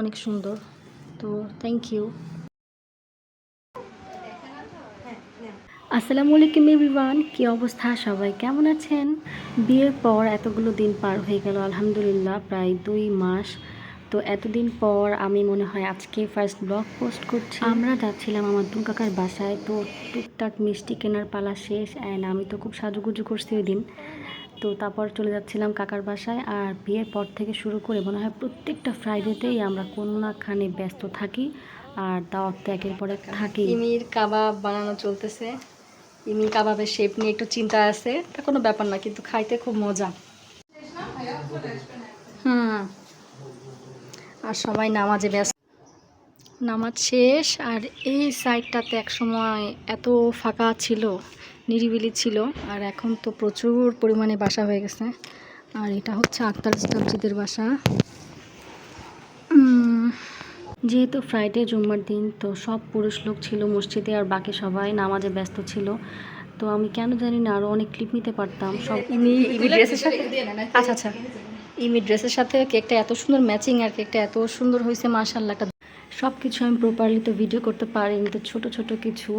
অনেক সুন্দর। তো থ্যাংক ইউ আসসালামু আলাইকুম এভরিওয়ান কী অবস্থা? সবাই কেমন আছেন? বিয়ের পর এতগুলো দিন পার হয়ে গেল, আলহামদুলিল্লাহ, প্রায় দুই মাস। তো এতদিন পর আমি মনে হয় আজকে ফার্স্ট ব্লগ পোস্ট করছি। আমরা যাচ্ছিলাম আমার কাকার বাসায়, তো টুকটাক মিষ্টি কেনার পালা শেষ অ্যান্ড আমি তো খুব সাজুগুজু করছি ওই দিন। তো তারপর চলে যাচ্ছিলাম কাকার বাসায় আর বিয়ের পর থেকে শুরু করে মনে হয় প্রত্যেকটা ফ্রাইডেতেই আমরা কোনো না খানে ব্যস্ত থাকি আর দাওয়াত তো একের পর এক থাকি ইমির কাবাব বানানো চলতেছে। ইমির কাবাবের শেপ নিয়ে একটু চিন্তা আছে। তা কোনো ব্যাপার না, কিন্তু খাইতে খুব মজা। হুম। আর সবাই নামাজে ব্যস্ত। নামাজ শেষ আর এই সাইডটাতে এক সময় এত ফাঁকা ছিল নিরিবিলি ছিল আর এখন তো প্রচুর পরিমাণে বাসা হয়ে গেছে। আর এটা হচ্ছে আক্তার ইসলামজিদের বাসা। যেহেতু ফ্রাইডে জুম্মার দিন তো সব পুরুষ লোক ছিল মসজিদে আর বাকি সবাই নামাজে ব্যস্ত ছিল। তো আমি কেন জানি না আরও অনেক ক্লিপ নিতে পারতাম সব ইমি ইমি ড্রেসের সাথে আচ্ছা আচ্ছা। ইমি ড্রেসের সাথে কেকটা এত সুন্দর ম্যাচিং আর কেকটা এত সুন্দর হয়েছে মাশাল্লাহ একটা সব কিছু আমি প্রপারলি তো ভিডিও করতে পারিনি, তো ছোট ছোট কিছু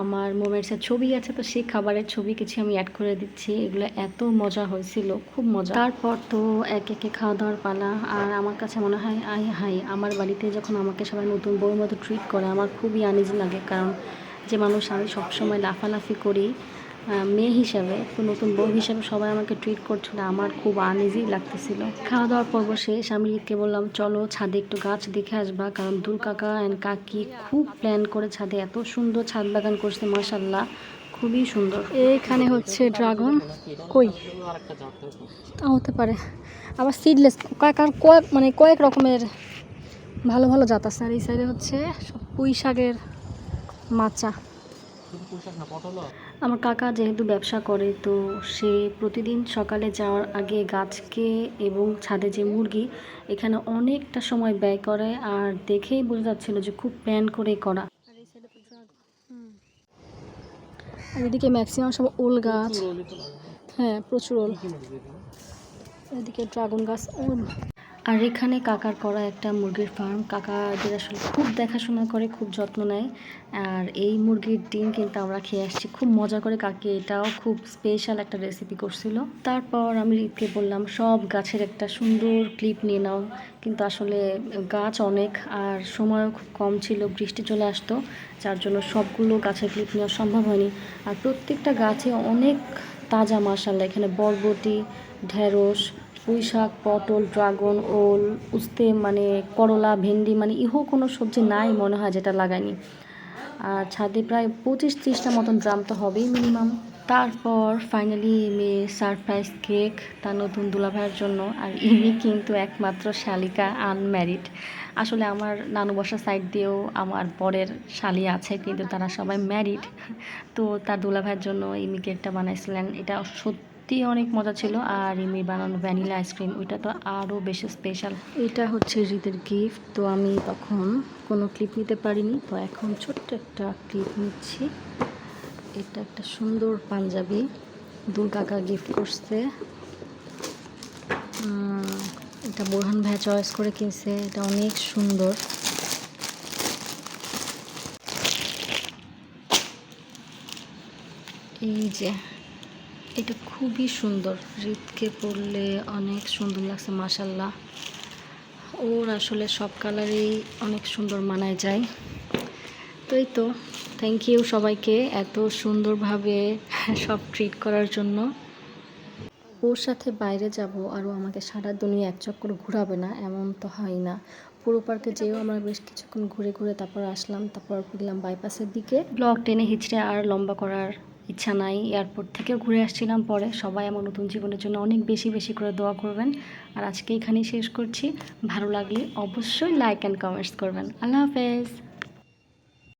আমার মোমেন্টসের ছবি আছে, তো সেই খাবারের ছবি কিছু আমি অ্যাড করে দিচ্ছি। এগুলো এত মজা হয়েছিল, খুব মজা। তারপর তো এক, একে খাওয়া দাওয়ার পালা, আর আমার কাছে মনে হয় আই হাই আমার বাড়িতে যখন আমাকে সবাই নতুন বউর মতো ট্রিট করে, আমার খুবই আনিজি লাগে, কারণ যে মানুষ আমি সবসময় লাফালাফি করি মেয়ে হিসাবে নতুন বউ হিসাবে সবাই আমাকে ট্রিট করছিল। আমার খুব আনইজি লাগতেছিল। খাওয়া দাওয়ার পর্ব শেষ। আমি ঈদকে বললাম, চলো ছাদে একটু গাছ দেখে আসবা। কারণ দুল কাকা অ্যান্ড কাকি খুব প্ল্যান করে ছাদে এত সুন্দর ছাদ বাগান করছে মাসাল্লাহ খুবই সুন্দর। এখানে হচ্ছে ড্রাগন। কই? তা হতে পারে। আবার সিডলেস কয়েক কয়েক মানে কয়েক রকমের ভালো ভালো জাত আছে। আর এই সাইডে হচ্ছে পুঁই শাকের মাচা। আমার কাকা যেহেতু ব্যবসা করে তো সে প্রতিদিন সকালে যাওয়ার আগে গাছকে এবং ছাদে যে মুরগি এখানে অনেকটা সময় ব্যয় করে আর দেখেই বোঝা যাচ্ছিল যে খুব প্ল্যান করে করা। আর এদিকে ম্যাক্সিমাম সব ওল গাছ। হ্যাঁ প্রচুর ওল। এদিকে ড্রাগন গাছ ওল। আর এখানে কাকার করা একটা মুরগির ফার্ম কাকাদের আসলে খুব দেখাশোনা করে, খুব যত্ন নেয়। আর এই মুরগির ডিম কিন্তু আমরা খেয়ে আসছি। খুব মজা করে কাকি এটাও খুব স্পেশাল একটা রেসিপি করছিল। তারপর আমি রিতকে বললাম, সব গাছের একটা সুন্দর ক্লিপ নিয়ে নাও। কিন্তু আসলে গাছ অনেক আর সময়ও খুব কম ছিল, বৃষ্টি চলে আসতো, যার জন্য সবগুলো গাছের ক্লিপ নেওয়া সম্ভব হয়নি। আর প্রত্যেকটা গাছে অনেক তাজা মাসাল্লাহ এখানে বরবটি, ঢেঁড়স পুঁই শাক পটল, ড্রাগন, ওল, উস্তে মানে করলা, ভেন্ডি মানে ইহো কোনো সবজি নাই মনে হয় যেটা লাগায়নি। আর ছাদে প্রায় পঁচিশ ত্রিশটা মতন ড্রাম তো হবেই মিনিমাম। তারপর ফাইনালি মেয়ে সারপ্রাইজ কেক তার নতুন দুলাভাইয়ের জন্য। আর ইনি কিন্তু একমাত্র শালিকা আনম্যারিড আসলে আমার নানু বসা সাইড দিয়েও আমার বরের শালি আছে, কিন্তু তারা সবাই ম্যারিড তো তার দুলাভাইয়ের জন্য ইমি কেকটা বানাইছিলেন। এটা সত্যি অনেক মজা ছিল। আর ইমি বানানো ভ্যানিলা আইসক্রিম ওইটা তো আরও বেশি স্পেশাল এটা হচ্ছে হৃদের গিফট তো আমি তখন কোনো ক্লিপ নিতে পারিনি। তো এখন ছোট্ট একটা ক্লিপ নিচ্ছি। এটা একটা সুন্দর পাঞ্জাবি। দুল কাকা গিফট করছে এটা বোরহান ভাই চয়েস করে কিনছে। এটা অনেক সুন্দর। এই যে এটা খুবই সুন্দর। রিতকে পরলে অনেক সুন্দর লাগছে মাসাল্লাহ ওর আসলে সব কালারেই অনেক সুন্দর মানায় যায়। তো এই তো থ্যাংক ইউ সবাইকে এত সুন্দরভাবে সব ট্রিট করার জন্য। ওর সাথে বাইরে যাব আরও আমাকে সারা দুনিয়া এক চক্কর ঘোরাবে না, এমন তো হয় না। পুরো পার্কে যেয়েও আমরা বেশ কিছুক্ষণ ঘুরে ঘুরে তারপর আসলাম, তারপর গেলাম বাইপাসের দিকে। ব্লক টেনে হিচড়ে আর লম্বা করার ইচ্ছা নাই এয়ারপোর্ট থেকেও ঘুরে আসছিলাম পরে। সবাই আমার নতুন জীবনের জন্য অনেক বেশি বেশি করে দোয়া করবেন। আর আজকে এখানেই শেষ করছি। ভালো লাগলে অবশ্যই লাইক অ্যান্ড কমেন্টস করবেন। আল্লাহ হাফেজ।